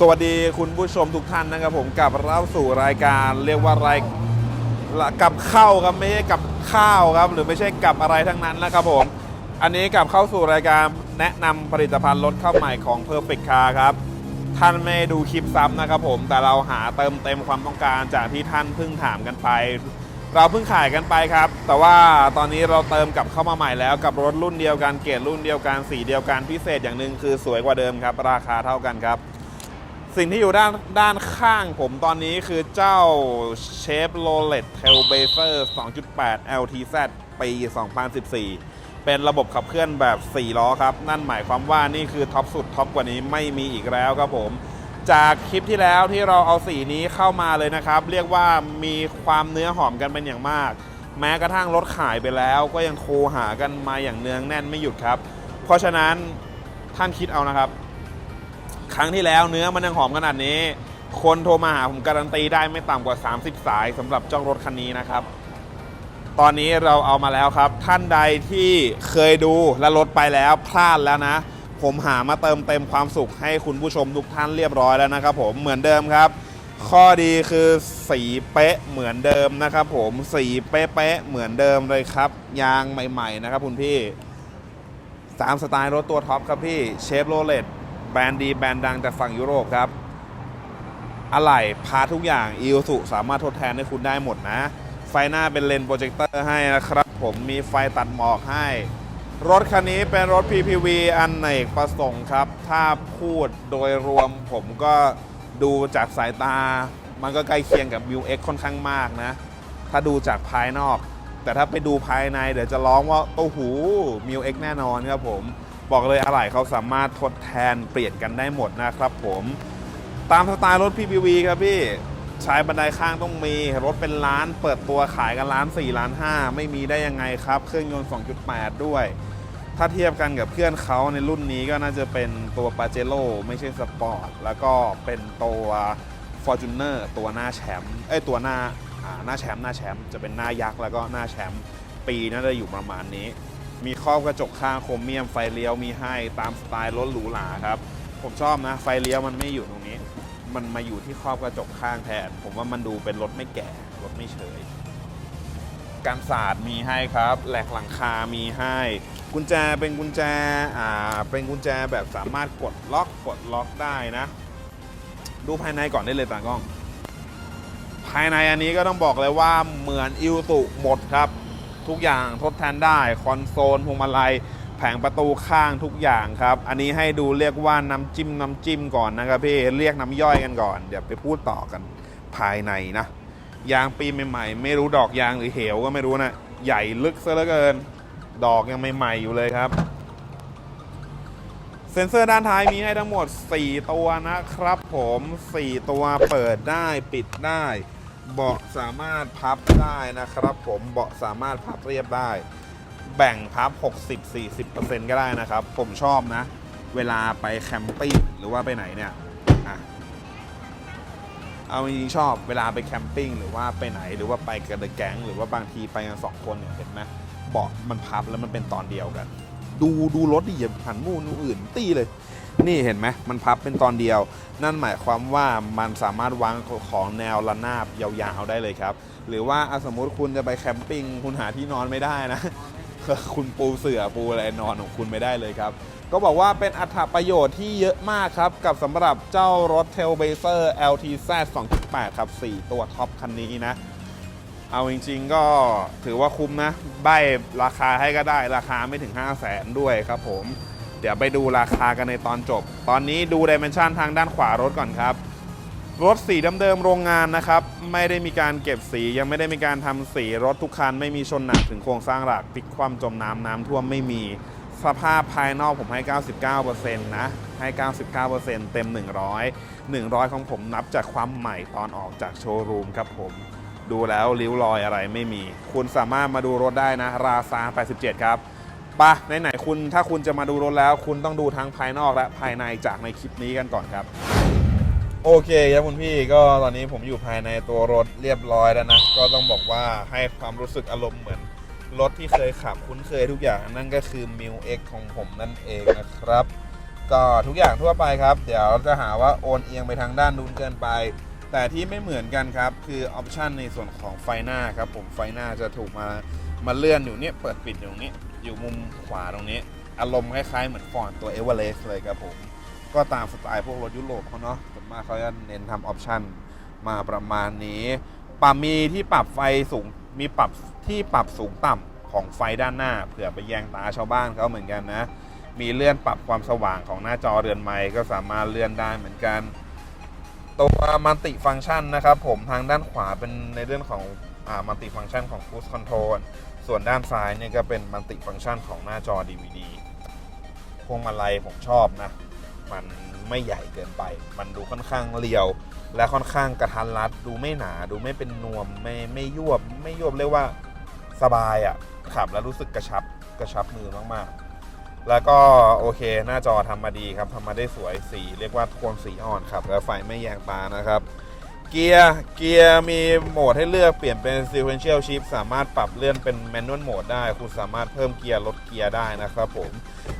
สวัสดีคุณผู้ชมทุกท่านนะครับผมกลับเข้าสู่รายการเรียกว่ารายกับข้าวครับไม่ใช่กับข้าวครับ หรือไม่ใช่กับอะไรทั้งนั้นนะครับผม อันนี้กลับเข้าสู่รายการแนะนำผลิตภัณฑ์รถเข้าใหม่ของ Perfect Car ครับ ท่านไม่ดูคลิปซ้ำนะครับผมแต่เราหาเติมเต็มความต้องการจากที่ท่านเพิ่งถามกันไป เราเพิ่งขายกันไปครับ แต่ว่าตอนนี้เราเติมกลับเข้ามาใหม่แล้วกับรถรุ่นเดียวกันเกรดรุ่นเดียวกันสีเดียวกันพิเศษอย่างหนึ่งคือสวยกว่าเดิมครับ ราคาเท่ากันครับ สิ่งที่อยู่ด้านด้านข้างผมตอนนี้คือเจ้าเชฟโรเลตเทลเบเซอร์2.8 LTZ ปี 2014 เป็นระบบขับเคลื่อนแบบ 4 ล้อครับ นั่นหมายความว่านี่คือท็อปสุดท็อปกว่านี้ไม่มีอีกแล้วครับผม จากคลิปที่แล้วที่เราเอาสีนี้เข้ามาเลยนะครับ เรียกว่ามีความเนื้อหอมกันเป็นอย่างมาก แม้กระทั่งรถขายไปแล้ว ก็ยังโทรหากันมาอย่างเนืองแน่นไม่หยุดครับ เพราะฉะนั้นท่านคิดเอานะครับ ครั้งที่แล้วเนื้อมันยังหอมขนาดนี้ คนโทรมาหาผมการันตีได้ไม่ต่ำกว่า 30 สายสำหรับเจ้ารถคันนี้นะครับ ตอนนี้เราเอามาแล้วครับ ท่านใดที่เคยดูและรถไปแล้วพลาดแล้วนะ ผมหามาเติมเต็มความสุขให้คุณผู้ชมทุกท่านเรียบร้อยแล้วนะครับ ผมเหมือนเดิมครับ ข้อดีคือสีเป๊ะเหมือนเดิมนะครับผมสีเป๊ะๆเหมือนเดิมเลยครับ ยางใหม่ ๆ นะครับคุณพี่ตามสไตล์รถตัวท็อปครับพี่เชฟโรเลต บรนด์ดีแบรนด์ดังจากฝั่งยุโรปครับ อะไหล่พาทุกอย่างอี u สุสามารถทดแทนให้คุณได้หมดนะ ไฟหน้าเป็นเลนโปรเจคเตอร์ให้นะครับ ผมมีไฟตัดหมอกให้ รถคันนี้เป็นรถ PPV อันเนกประสงค์ครับ ถ้าพูดโดยรวมผมก็ดูจากสายตา มันก็ใกล้เคียงกับ View X ค่อนข้างมากนะ ถ้าดูจากภายนอก แต่ถ้าไปดูภายในเดี๋ยวจะร้องว่าโอ้โหมิวเอ็กแน่นอนครับผม บอกเลยอะไหล่เขาสามารถทดแทนเปลี่ยนกันได้หมดนะครับผมตามสไตล์รถ PPV ครับพี่ใช้บันไดข้างต้องมี รถเป็นล้านเปิดตัวขายกันล้าน4ล้าน5ไม่มีได้ยังไงครับ เครื่องยนต์ 2.8 ด้วย ถ้าเทียบกันกับเพื่อนเขาในรุ่นนี้ก็น่าจะเป็นตัวปาเจโ o ไม่ใช่สปอร์ตแล้วก็เป็นตัว Fortuner ตัวหน้าแชมป์เอ้ยตัวหน้าหน้าแชมป์หน้าแชมป์จะเป็นหน้ายักษ์แล้วก็หน้าแชมป์ปีน่าจะอยู่ประมาณนี้ มีครอบกระจกข้างโครเมียมไฟเลี้ยวมีให้ตามสไตล์รถหรูหราครับ ผมชอบนะ ไฟเลี้ยวมันไม่อยู่ตรงนี้ มันมาอยู่ที่ครอบกระจกข้างแทน ผมว่ามันดูเป็นรถไม่แก่รถไม่เฉยการสาดมีให้ครับ แหลกหลังคา มีให้ กุญแจเป็นกุญแจ อ่า เป็นกุญแจแบบสามารถกดล็อกกดล็อกได้นะ ดูภายในก่อนได้เลยตากล้อง ภายในอันนี้ก็ต้องบอกเลยว่าเหมือนอิวตุหมดครับ ทุกอย่างทดแทนได้คอนโซลพวงมาลัยแผงประตูข้างทุกอย่างครับ อันนี้ให้ดูเรียกว่าน้ำจิ้มน้ำจิ้มก่อนนะครับพี่เรียกน้ำย่อยกันก่อน เดี๋ยวไปพูดต่อกันภายในนะ ยางปีใหม่ๆ ไม่รู้ดอกยางหรือเหวก็ไม่รู้นะ ใหญ่ลึกซะเหลือเกิน ดอกยังใหม่ๆอยู่เลยครับ เซ็นเซอร์ด้านท้ายมีให้ทั้งหมด 4 ตัวนะครับผม 4 ตัวเปิดได้ปิดได้ เบาะสามารถพับได้นะครับ ผมเบาะสามารถพับเรียบได้ แบ่งพับ 60-40%ก็ได้นะครับ ผมชอบนะ เวลาไปแคมปิ้งหรือว่าไปไหนเนี่ยอะเอาจริงชอบเวลาไปแคมปิ้งหรือว่าไปไหนหรือว่าไปกับเดอะแก๊งหรือว่าบางทีไปกันสองคนเนี่ยเห็นไหมเบาะมันพับแล้วมันเป็นตอนเดียวกัน ดูดูรถดิอย่าหันมูนอื่นตีเลย นี่เห็นไหมมันพับเป็นตอนเดียว นั่นหมายความว่ามันสามารถวางของแนวระนาบยาวๆได้เลยครับ หรือว่าสมมุติคุณจะไปแคมปิ้งคุณหาที่นอนไม่ได้นะคุณปูเสือปูอะไรนอนของคุณไม่ได้เลยครับ ก็บอกว่าเป็นอัตประโยชน์ที่เยอะมากครับ กับสำหรับเจ้ารถ t a i l b a z e r LTZ 2.8 ครับ 4 ตัวท็อปคันนี้นะ เอาจริงๆก็ถือว่าคุ้มนะ ใบราคาให้ก็ได้ราคาไม่ถึง 5 0 0แสนด้วยครับผม เดี๋ยวไปดูราคากันในตอนจบ ตอนนี้ดูดิเมนชันทางด้านขวารถก่อนครับ รถสีเดิมๆโรงงานนะครับ ไม่ได้มีการเก็บสียังไม่ได้มีการทำสีรถทุกคัน ไม่มีชนหนักถึงโครงสร้างหลักพลิกคว่ำจมน้ำน้ำท่วมไม่มี สภาพภายนอกผมให้ 99%นะให้ 99%เต็ม 100 100 ของผมนับจากความใหม่ตอนออกจากโชว์รูมครับผม ดูแล้วริ้วรอยอะไรไม่มี คุณสามารถมาดูรถได้นะ ราซา87 ครับ ปะไหนๆคุณถ้าคุณจะมาดูรถแล้ว คุณต้องดูทั้งภายนอกและภายในจากในคลิปนี้กันก่อนครับ โอเคครับคุณพี่ก็ตอนนี้ผมอยู่ภายในตัวรถเรียบร้อยแล้วนะ ก็ต้องบอกว่าให้ความรู้สึกอารมณ์เหมือนรถที่เคยขับคุ้นเคยทุกอย่างนั่นก็คือ m ิ x ของผมนั่นเองนะครับ ก็ทุกอย่างทั่วไปครับ เดี๋ยวจะหาว่าโอนเอียงไปทางด้านนู้นเกินไป แต่ที่ไม่เหมือนกันครับ คือออปชันในส่วนของไฟหน้าครับผมไฟหน้าจะถูกมามาเลื่อนอยู่เนี่ยเปิดปิดอยู่ตรงนี้ อยู่มุมขวาตรงนี้ อารมณ์คล้ายๆเหมือนฟอนต์ตัวเอเวอเรสต์เลยครับผม ก็ตามสไตล์พวกรถยุโรปเขาเนาะส่วนมากเขาจะเน้นทำออปชันมาประมาณนี้ปรับมีที่ปรับไฟสูงมีปรับที่ปรับสูงต่ำของไฟด้านหน้าเผื่อไปแยงตาชาวบ้านเขาเหมือนกันนะ มีเลื่อนปรับความสว่างของหน้าจอเรือนไม้ก็สามารถเลื่อนได้เหมือนกันตัวมัลติฟัง c t ชันนะครับผมทางด้านขวาเป็นในเรื่องของมัลติฟัง c t ชันของ Cruise Control ส่วนด้านซ้ายเนี่ยก็เป็นมัลติฟัง c t ชันของหน้าจอ DVD พวงมาลัยผมชอบนะ มันไม่ใหญ่เกินไป มันดูค่อนข้างเรียว และค่อนข้างกระทันรัด ดูไม่หนา ดูไม่เป็นนวม ไม่ไม่ยวบ ไม่ยวบเรียกว่าสบายอะ่ะ ขับแล้วรู้สึกกระชับ กระชับมือมากๆ แล้วก็โอเค หน้าจอทำมาดีครับทำมาได้สวย สี เรียกว่าโทนสีอ่อนครับ แล้วไฟไม่แยงตานะครับ เกียร์เกียร์มีโหมดให้เลือกเปลี่ยนเป็น sequential shift สามารถปรับเลื่อนเป็น manual mode ได้ คุณสามารถเพิ่มเกียร์ลดเกียร์ได้นะครับผม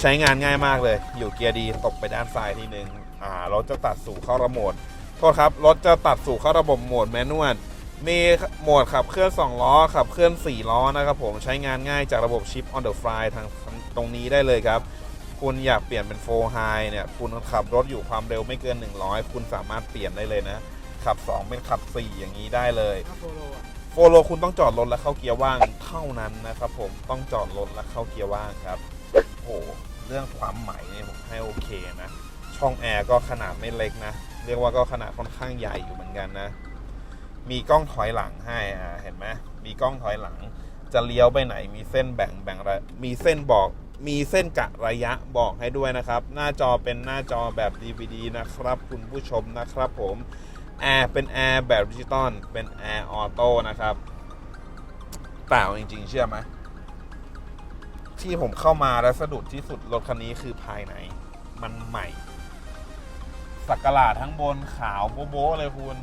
ใช้งานง่ายมากเลย อยู่เกียร์ดีตบไปด้านซ้ายทีนึงอ่ารถจะตัดสู่เข้าระโหมดโทษครับรถจะตัดสู่เข้าระบบโหมดแมนนวลมีโหมดขับเคลื่อน 2 ล้อ ขับเคลื่อน 4 ล้อนะครับผมใช้งานง่ายจากระบบ Chip on the Fly ทางตรงนี้ได้เลยครับ คุณอยากเปลี่ยนเป็น4 High เนี่ย คุณขับรถอยู่ความเร็วไม่เกิน 100 คุณสามารถเปลี่ยนได้เลยนะ ขับ 2 เป็นขับ 4 อย่างนี้ได้เลยถ้าโฟโลอะโฟโลคุณต้องจอดรถและเข้าเกียร์ว่างเท่านั้นนะครับผมต้องจอดรถและเข้าเกียร์ว่างครับโอ้โหเรื่องความใหม่เนี่ยผมให้โอเคนะ ช่องแอร์ก็ขนาดไม่เล็กนะ เรียกว่าก็ขนาดค่อนข้างใหญ่อยู่เหมือนกันนะ มีกล้องถอยหลังให้อ่าเห็นไหมมีกล้องถอยหลัง จะเลี้ยวไปไหนมีเส้นแบ่งแบ่งระมีเส้นบอกมีเส้นกะระยะบอกให้ด้วยนะครับ หน้าจอเป็นหน้าจอแบบ DVD นะครับ คุณผู้ชมนะครับผม แอร์เป็นแอร์แบบดิจิตอลเป็นแอร์ออโต้นะครับแต่เอาจริง ๆ เชื่อไหมที่ผมเข้ามาแล้วสะดุดที่สุดรถคันนี้คือภายใน มันใหม่ สักกะหลาดทั้งบนขาวโบ๊ะๆเลยคุณ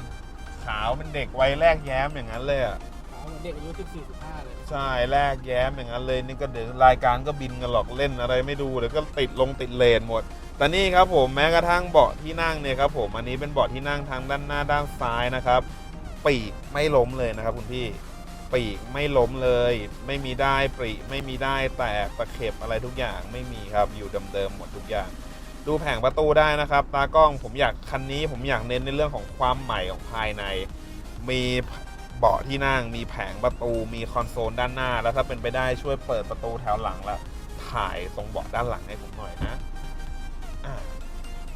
ขาวเป็นเด็กวัยแรกแย้มอย่างนั้นเลยอะขาวเหมือนเด็กอายุ14 15เลยใช่แรกแย้มอย่างนั้นเลยนี่ก็เดี๋ยวรายการก็บินกันหรอกเล่นอะไรไม่ดูเดี๋ยวก็ติดลงติดเลนหมด แต่นี่ครับผมแม้กระทั่งเบาะที่นั่งเนี่ยครับผมอันนี้เป็นเบาะที่นั่งทางด้านหน้าด้านซ้ายนะครับ ปีกไม่ล้มเลยนะครับคุณพี่ปีกไม่ล้มเลย ไม่มีได้ปริไม่มีได้แตกตะเข็บอะไรทุกอย่างไม่มีครับอยู่เดิมๆหมดทุกอย่าง ดูแผงประตูได้นะครับ ตากล้องผมอยากคันนี้ผมอยากเน้นในเรื่องของความใหม่ของภายใน มีเบาะที่นั่งมีแผงประตูมีคอนโซลด้านหน้า แล้วถ้าเป็นไปได้ช่วยเปิดประตูแถวหลังแล้วถ่ายตรงเบาะด้านหลังให้ผมหน่อยนะอะ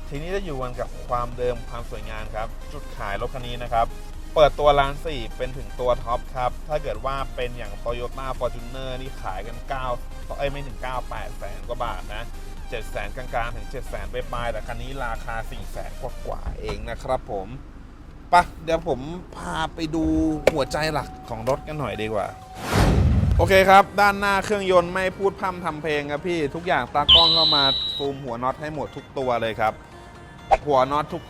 ทีนี้จะอยู่กันกับความเดิมความสวยงามครับ จุดขายรถคันนี้นะครับ เปิดตัวล้านสี่เป็นถึงตัวท็อปครับ ถ้าเกิดว่าเป็นอย่าง Toyota Fortuner นี่ขายกัน9เอ้ยไม่ถึง 9 8แสนกว่าบาทนะ7แสนกลางๆ ถึง7แสนไปปลายๆแต่คันนี้ราคา4แสนกว่าๆเองนะครับผมปะเดี๋ยวผมพาไปดูหัวใจหลักของรถกันหน่อยดีกว่า โอเคครับ ด้านหน้าเครื่องยนต์ไม่พูดพร่ำทำเพลงครับพี่ทุกอย่างตากล้องเข้ามาซูมหัวน็อตให้หมดทุกตัวเลยครับ หัวน็อตทุก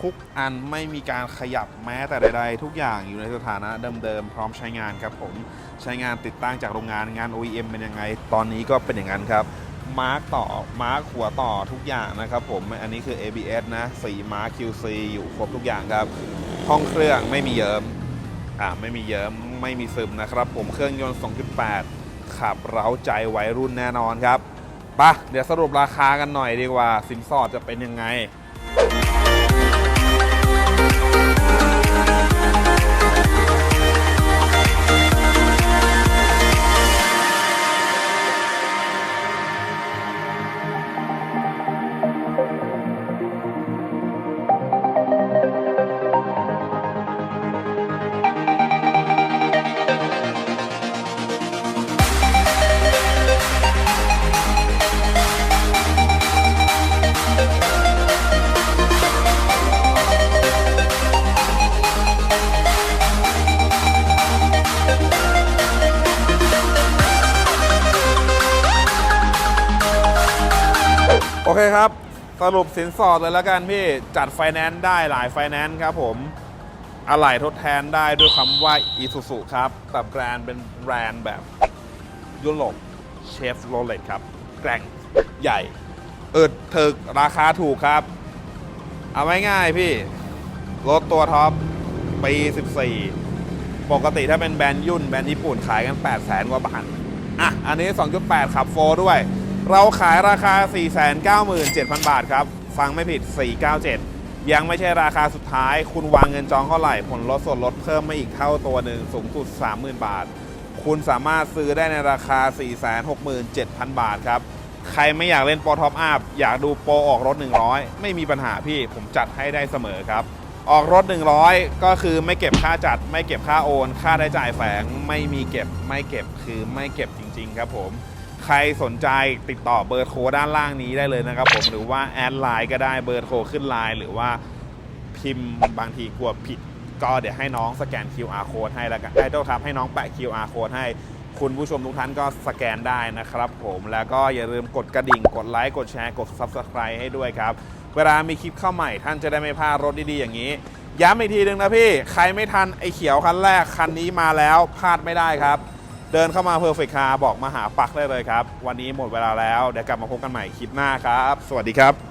ทุกอันไม่มีการขยับแม้แต่ใดๆ ทุกอย่างอยู่ในสถานะเดิมๆพร้อมใช้งานครับผมใช้งานติดตั้งจากโรงงานงาน OEM เป็นยังไง ตอนนี้ก็เป็นอย่างนั้นครับมาร์กต่อมาร์กหัวต่อทุกอย่างนะครับผมอันนี้คือ ABS นะสีมาร์ก QC อยู่ครบทุกอย่างครับห้องเครื่องไม่มีเยิม้ม อ่าไม่มีเยอะไม่มีซึมนะครับ ผมเครื่องยนต์ 2.8 ขับเร้าใจวัยรุ่นแน่นอนครับปะเดี๋ยวสรุปราคากันหน่อยดีกว่า สินสอดจะเป็นยังไง เคครับ สรุปสินสอดเลยแล้วกันพี่ จัดไฟแนนซ์ได้หลายไฟแนนซ์ครับผมอะไหล่ทดแทนได้ด้วยคำว่า i s u z u ครับแต่แบรนด์เป็นแบรนด์แบบยุโรปเชฟโรเลตครับแกร่งใหญ่ เอึดถึกราคาถูกครับ เอาไว้ง่ายพี่ รถตัวท็อปปี 14 ปกติถ้าเป็นแบรนด์ยุ่น แบรนด์ญี่ปุ่นขายกัน 8 0 0แสนกว่าบาท อะ อันนี้ 2.8 ขับโฟด้วย เราขายราคา 497,000 บาทครับ ฟังไม่ผิด 497 ยังไม่ใช่ราคาสุดท้าย คุณวางเงินจองเท่าไหร่ ผลลดส่วนลดเพิ่มมาอีกเท่าตัวหนึ่งสูงสุด 30,000 บาท คุณสามารถซื้อได้ในราคา 467,000 บาทครับ ใครไม่อยากเล่นโปรท็อปอัพอยากดูโปรออกรถ 100 ไม่มีปัญหาพี่ผมจัดให้ได้เสมอครับออกรถ 100 ก็คือไม่เก็บค่าจัด ไม่เก็บค่าโอน ค่าได้จ่ายแฝง ไม่มีเก็บ ไม่เก็บคือไม่เก็บจริง ๆ ครับผม ใครสนใจติดต่อเบอร์โทรด้านล่างนี้ได้เลยนะครับผมหรือว่าแอดไลน์ก็ได้เบอร์โทรขึ้นไลน์หรือว่าพิมพ์บางทีกลัวผิด ก็เดี๋ยวให้น้องสแกน QR code ให้แล้วกันไอ้ต้องทำให้น้องแปะ QR code ให้คุณผู้ชมทุกท่านก็สแกนได้นะครับผมแล้วก็อย่าลืมกดกระดิ่ง กดไลค์กดแชร์กด Subscribe ให้ด้วยครับ เวลามีคลิปเข้าใหม่ท่านจะได้ไม่พลาดรถดีๆอย่างนี้ ย้ำอีกทีหนึ่งนะพี่ ใครไม่ทันไอ้เขียวคันแรกคันนี้มาแล้วพลาดไม่ได้ครับ เดินเข้ามาเพอร์เฟคคาบอกมาหาปักได้เลยครับ วันนี้หมดเวลาแล้ว เดี๋ยวกลับมาพบกันใหม่คลิปหน้าครับ สวัสดีครับ